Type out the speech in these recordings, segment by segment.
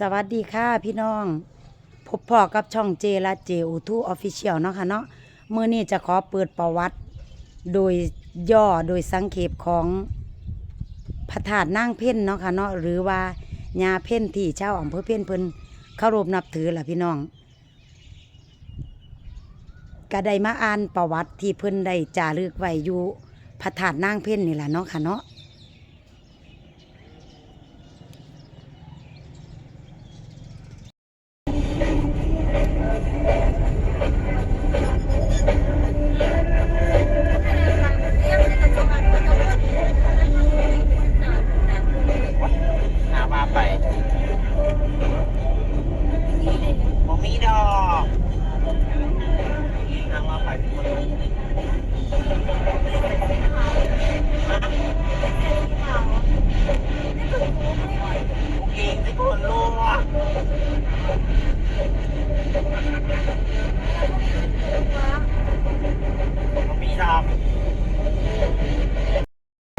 สวัสดีค่ะพี่น้อง พบพ่อกับช่องเจและเจอูทูออฟฟิเชียลเนาะค่ะเนาะเมื่อนี้จะขอเปิดประวัติ โดยย่อโดยสังเขปของพระธาตุนางเพ่นเนาะค่ะเนาะหรือว่าญาเพ่นที่ชาวอำเภอเพ่นเพิ่นเคารพนับถือล่ะพี่น้องก็ได้มาอ่านประวัติที่เพิ่นได้จารึกไว้อยู่พระธาตุนางเพ่นนี่แหละเนาะค่ะเนาะ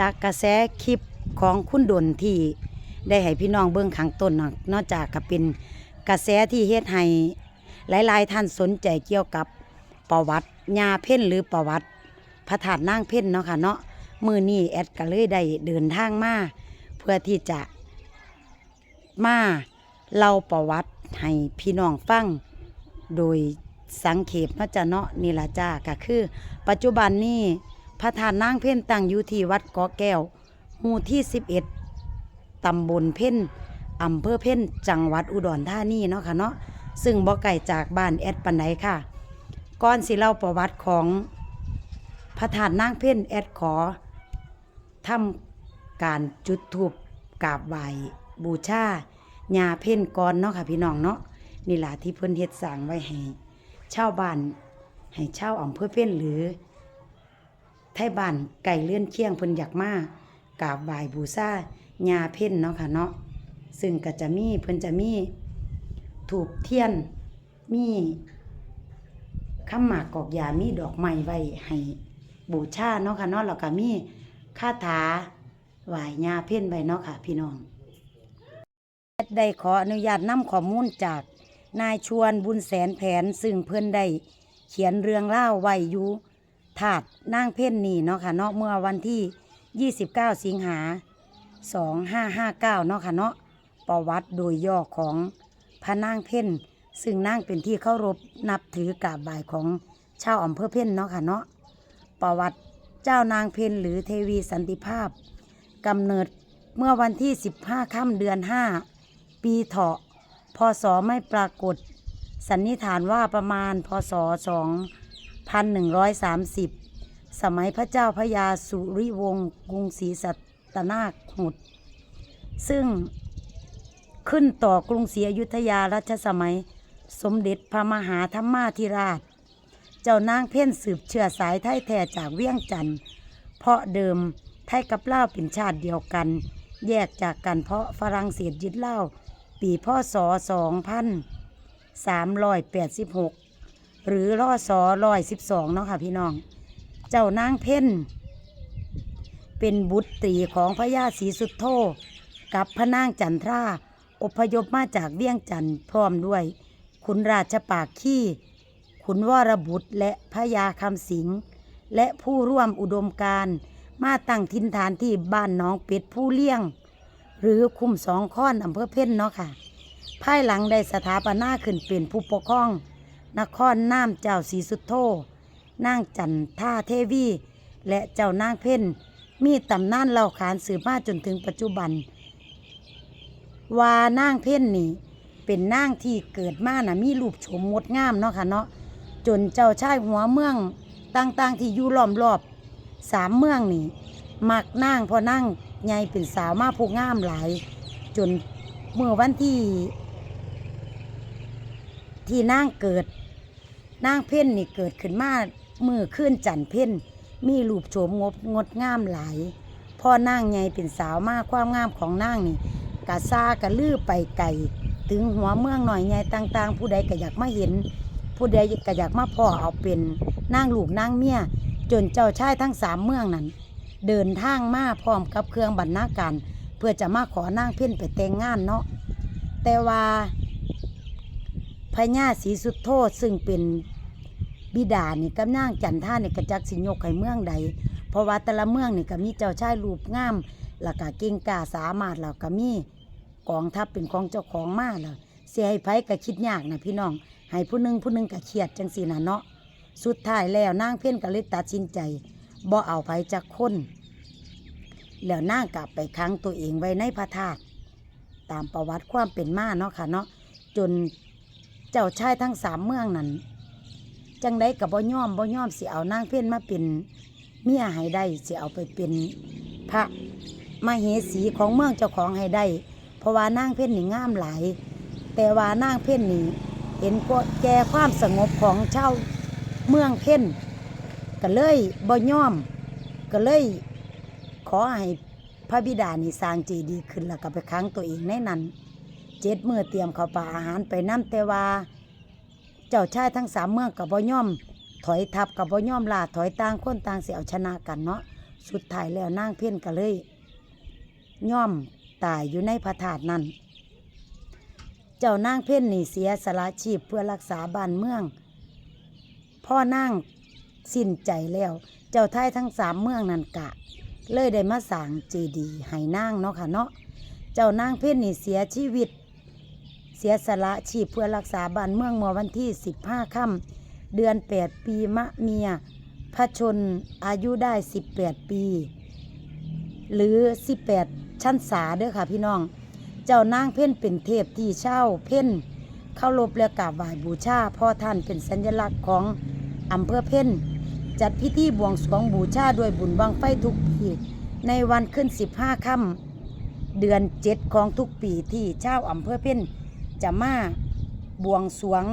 จากกระแสคลิปของคุณดนที่ได้ให้พี่น้องเบื้องขังต้นนอกจากก็เป็นกระแสที่เฮ็ดให้หลาย ๆ ท่านสนใจเกี่ยวกับประวัติญาเพ่นหรือประวัติพระธาตุนางเพ่นเนาะค่ะเนาะมือนี้แอดก็เลยได้เดินทางมาเพื่อที่จะมาเล่าประวัติให้พี่น้องฟัง โดยสังเขปเนาะจ้ะเนาะนี่ล่ะจ้าก็คือ ปัจจุบันนี้พระธาตุนางเพ่นตั้งอยู่ที่วัดเกาะแก้วหมู่ที่ 11 ตำบลเพ่นอำเภอเพ่นจังหวัดอุดรธานีเนาะค่ะเนาะซึ่งบ่ไกลจากบ้านแอดปันไดค่ะก่อนสิเล่าประวัติของพระธาตุนางเพ่นแอดขอทำการจุดธูปกราบไหว้บูชาญาเพ่นก่อนเนาะค่ะพี่น้องเนาะ นี่ล่ะที่เพิ่นเฮ็ดสร้างไว้ให้ชาวบ้านให้เช่าวอำเภอเพ่นหรือ ไทยบ้านไก่เลื่อนเคียงเพิ่นอยากมากราบไหว้บูชาญาเพ่นเนาะค่ะเนาะซึ่งก็จะมีเพิ่นจะมีถูกเทียนมีข้ามหมากกอกยามีดอกไม้ไว้ให้บูชาเนาะค่ะเนาะแล้วก็มีคาถาไหว้ญาเพ่นไว้เนาะค่ะ พี่น้องได้ขออนุญาตนำข้อมูลจาก นายชวนบุญแสนแผนซึ่งเพิ่อนได้เขียนเรื่องเล่าไว้อยู่ถาดนางเพ่นนี่เนาะค่ะเนาะเมื่อวันที่ 29 สิงหา 2559 เนาะค่ะเนาะประวัติโดยย่อของพระนางเพ่นซึ่งนางเป็นที่เคารพนับถือกราบไหว้ของชาวอำเภอเพ่นเนาะค่ะเนาะประวัติเจ้านางเพ่นหรือเทวีสันติภาพกำเนิดเมื่อวันที่ 15 ค่ำเดือน 5 ปีเถาะ พศไม่ปรากฏ สันนิษฐานว่าประมาณพศ 2130 สมัยพระเจ้าพระยาสุริวงศ์กรุงศรีสัตนาคหุด ซึ่งขึ้นต่อกรุงศรีอยุธยารัชสมัย สมเด็จพระมหาธรรมาธิราช เจ้านางเพ่นสืบเชื้อสายไทยแท้จากเวียงจันทร์เพราะเดิมไทยกับเล่าเป็นชาติเดียวกัน แยกจากกันเพราะฝรั่งเศสยึดเล่า ปีพศ2386หรือรอสอร้อยสิบสองเนาะค่ะพี่น้อง เจ้านางเพ่นเป็นบุตรีของพระยาศรีสุดโธกับพระนางจันทราอพยพมาจากเวียงจันทร์พร้อมด้วย ขุนราชปากขี้ ขุนวรบุตรและพระยาคำสิงและผู้ร่วมอุดมการ มาตั้งทินฐานที่บ้านน้องเป็ดผู้เลี้ยง หรือคุ้มสองค้อนอำเภอเพ่นเนาะค่ะ ภายหลังได้สถาปนาขึ้นเป็นผู้ปกครอง นครน้ำเจ้าศรีสุดโธนางจันท่าเทวี และเจ้านางเพ่นมีตำนานเล่าขานสืบมาจนถึงปัจจุบัน ว่านางเพ่นนี่เป็นนางที่เกิดมานะมีรูปโฉมงดงามเนาะค่ะเนาะจนเจ้าชายหัวเมืองต่างๆที่อยู่ล้อมรอบสามเมืองนี่มักนางพราะนาง ใหญ่เป็นสาวมาผู้งามหลาย จนเมื่อวันที่ ที่นางเกิดนางเพ่นนี่เกิดขึ้นมาเมื่อขึ้นจันเพ่นมีรูปโฉมงดงดงามหลายพ่อนางใหญ่เป็นสาวมากความงามของนางนี่กะซากะลือไปไกลถึงหัวเมืองหน่อยใหญ่ต่าง ๆ ผู้ใดก็อยากมาเห็น ผู้ใดก็อยากมาพ่อเอาเป็นนางลูกนางเมียจนเจ้าชายทั้งสามเมืองนั้น เดินทางมาพร้อมกับเครื่องบรรณาการ เพื่อจะมาขอนางเพ่นไปแต่งงานเนาะแต่ว่าพญาศรีสุดโทษซึ่งเป็นบิดานี่กับนางจันท่านี่ก็จักสิยกให้เมืองใด เพราะว่าแต่ละเมืองนี่ก็มีเจ้าชายรูปงามแล้วก็เก่งกาสามารถแล้วก็มีกองทัพเป็นของเจ้าของมาแล้วเสียให้ไผก็คิดยากนะพี่น้องให้ผู้หนึงผู้หนึงก็เครียดจังซี่นะเนาะสุดท้ายแล้วนางเพ่นก็เลยตัดสินใจบ่เอาไผจักคน แล้วนางกลับไปค้างตัวเองไว้ในพระธาตุตามประวัติความเป็นมาเนาะค่ะเนาะจนเจ้าชายทั้งสามเมืองนั้นจังได้กับบ่ย่อมบ่ย่อมสิเอานางเพ่นมาเป็นเมียให้ได้สิเอาไปเป็นพระมาเหสีของเมืองเจ้าของให้ได้ เพราะว่านางเพ่นนี่งามหลาย แต่ว่านางเพ่นนี่เห็นก็แก่ความสงบของชาวเมืองเพ่นก็เลยบ่ย่อมก็เลย ขอให้พระบิดานี่สร้างเจดีย์ขึ้นแล้วก็ไปค้างตัวเองในนั้นเจ็ดมือเตรียมข้าวปลาอาหารไปน้ำแต่ว่า เจ้าชายทั้งสามเมืองกับบ่ย่อม ถอยทับกับบ่ย่อมลาถอยต่างคนต่างเสียเอาชนะกันเนาะสุดท้ายแล้วนางเพ่นก็เลยย่อมตายอยู่ในพระธาตุนั้น เจ้านางเพ่นหนีเสียสละชีพเพื่อรักษาบ้านเมือง พ่อนางสิ้นใจแล้ว เจ้าไทยทั้งสามเมืองนั่นกะ เลยได้มาสร้างเจดีย์ให้นางเนาะค่ะเนาะเจ้านางเพ่นนี่เสียชีวิต เสียสละชีพเพื่อรักษาบ้านเมืองเมื่อวันที่ 15ค่ำเดือน 8 ปีมะเมีย พระชนอายุได้ 18 ปี หรือ 18 ชั้นษาเด้อค่ะพี่น้อง เจ้านางเพ่นเป็นเทพที่เช่าเพ่นเข้ารบและกราบไหว้บูชาพ่อท่านเป็นสัญลักษณ์ของอำเภอเพ่น จัดพิธีบวงสรวงบูชาด้วยบุญบังไฟทุกปีในวันขึ้น 15ค่ำเดือน7ของทุกปีที่ชาวอำเภอเพ่นจะมาบวงสรวง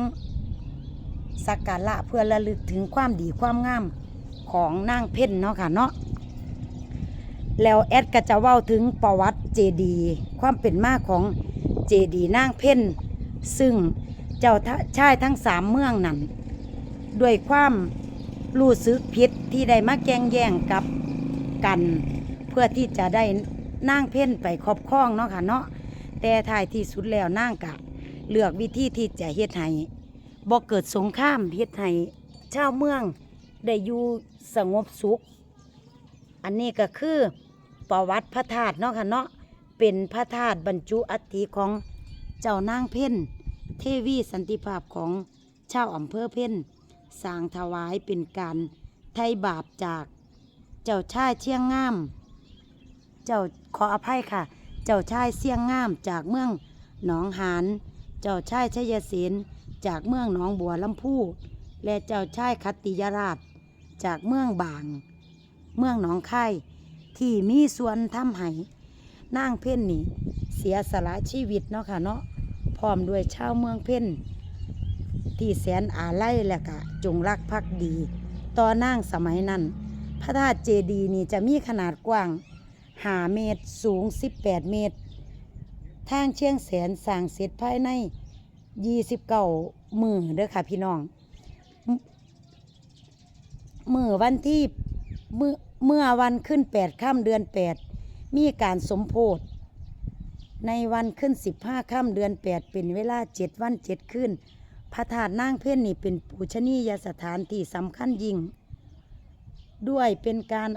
สักการะเพื่อระลึกถึงความดีความงามของนางเพ่นเนาะค่ะเนาะแล้วแอดก็จะเว้าถึงประวัติเจดีความเป็นมาของเจดีนางเพ่นซึ่งเจ้าชายทั้งสามเมืองนั้นด้วยความ รู้สึกผิดที่ได้มาแกล้งแย่งกับกัน เพื่อที่จะได้นั่งเพ่นไปครอบครองเนาะค่ะเนาะแต่ท้ายที่สุดแล้วนั่งกะเลือกวิธีที่จะเฮ็ดให้บ่เกิดสงครามเฮ็ดให้ชาวเมืองได้อยู่สงบสุข อันนี้ก็คือประวัติพระธาตุเนาะค่ะเนาะเป็นพระธาตุบรรจุอัฐิของเจ้านางเพ่นเทวีสันติภาพของชาวอำเภอเพ่น สร้างถวายเป็นการไถ่บาปจากเจ้าชายเชียงงาม เจ้าขออภัยค่ะ เจ้าชายเชียงงามจากเมืองหนองหาน เจ้าชายชัยเสนจากเมืองหนองบัวลำพูและเจ้าชายคัตติยราช จากเมืองบาง เมืองหนองคายที่มีส่วนทำให้นางเพ่นนี่เสียสละชีวิตเนาะค่ะเนาะพร้อมด้วยชาวเมืองเพ่น ที่แสนอาไลัยและกะจงรักภักดี ต่อนางสมัยนั้น พระธาตุเจดีย์นี่จะมีขนาดกว้างหาเมตรสูง 18 เมตร ทางเชียงแสนสร้างเสร็จภายใน 29 มือเด้อค่ะพี่น้อง มือวันที่มือเมื่อวันขึ้น8ค่ำเดือน 8 มีการสมโพธในวันขึ้น 15ค่ำเดือน 8 เป็นเวลา 7 วัน7คืน พระธาตุนางเพ่นนี่เป็นปูชนียสถานที่สำคัญยิ่ง ด้วยเป็นการ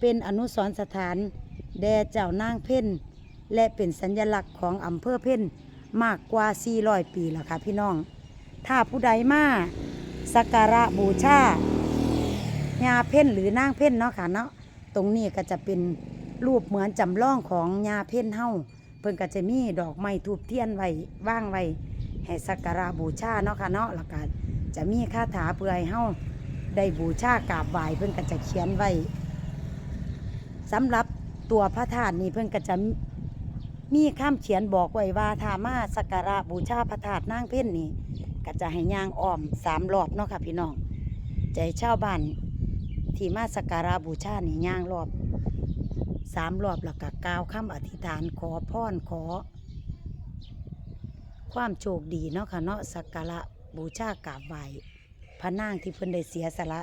เป็นอนุสรณ์สถาน แด่เจ้านางเพ่นและเป็นสัญลักษณ์ของอำเภอเพ่นมากกว่า 400 ปีแล้วค่ะพี่น้อง ถ้าผู้ใดมาสักการะบูชายาเพ่นหรือนางเพ่นเนาะค่ะเนาะตรงนี้ก็จะเป็นรูปเหมือนจำลองของยาเพ่นเฮาเพิ่นก็จะมีดอกไม้ทูบเทียนไว้ว่างไว้ ให้สักการะบูชาเนาะค่ะเนาะแล้วก็จะมีคาถาเพื่อให้เฮาได้บูชากราบไหว้เพิ่นก็จะเขียนไว้สำหรับตัวพระธาตุนี่เพิ่นก็จะมีคำเขียนบอกไว้ว่าถ้ามาสักการะบูชาพระธาตุนางเพ่นนี่ก็จะให้ย่างอ้อมสามรอบเนาะค่ะพี่น้องใจชาวบ้านที่มาสักการะบูชานี่ย่างรอบสามรอบแล้วก็กล่าวคำอธิษฐานขอพรขอ ความโชคดีเนาะค่ะเนาะสักการะบูชากราบไหว้พระนางที่เพิ่นได้เสียสละ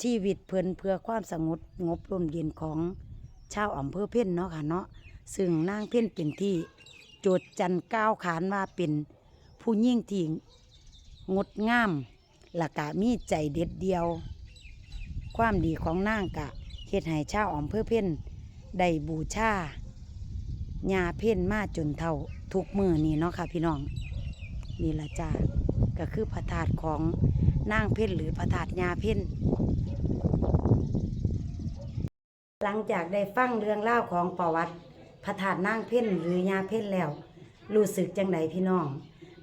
ชีวิตเพิ่นเพื่อความสงบงบร่มเย็นของชาวอำเภอเพ่นเนาะค่ะเนาะซึ่งนางเพ่นเป็นที่โจทย์จันก้าวขานว่าเป็นผู้ยิ่งที่งดงามและกะมีใจเด็ดเดียว ความดีของนางกะเฮ็ดให้ชาวอำเภอเพ่นได้บูชาญาเพ่นมาจนเท่า ทุกมือนี่เนาะค่ะ พี่น้องนี่ละจ้าก็คือพระธาตุของนางเพ่นหรือพระธาตุญาเพ่นหลังจากได้ฟังเรื่องเล่าของประวัติพระธาตุนางเพ่นหรือยาเพ่นแล้ว รู้สึกจังไดพี่น้อง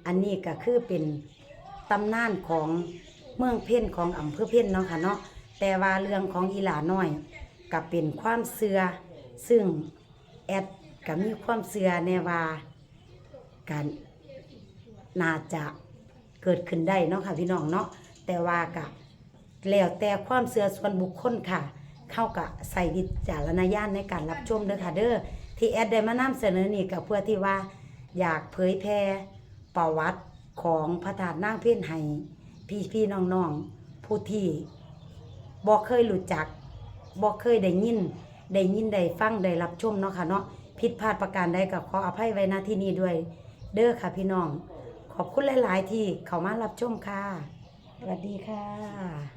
อันนี้ก็คือเป็นตำนานของเมืองเพ่นของอำเภอเพ่นเนาะค่ะเนาะแต่ว่าเรื่องของอีหลาน้อยก็เป็นความเสื่อซึ่งแอดก็มีความเสื่อแน่ว่า การน่าจะเกิดขึ้นได้เนาะค่ะพี่น้องเนาะแต่ว่าก็แล้วแต่ความเสื่อส่วนบุคคลค่ะ เข้ากับใส่วิจารณญาณในการรับชมเด้อค่ะเด้อที่แอดได้มานำเสนอนี่ก็เพื่อที่ว่าอยากเผยแพร่ประวัติของพระธาตุนางเพ่นให้พี่พี่ๆน้องๆผู้ที่บ่เคยรู้จักบ่เคยได้ยิน ได้ยินได้ฟังได้รับชมเนาะค่ะเนาะผิดพลาดประการใดก็ขออภัยไว้ณที่นี้ด้วย เด้อค่ะพี่น้อง ขอบคุณหลาย ๆ ที่เข้ามารับชมค่ะ สวัสดีค่ะ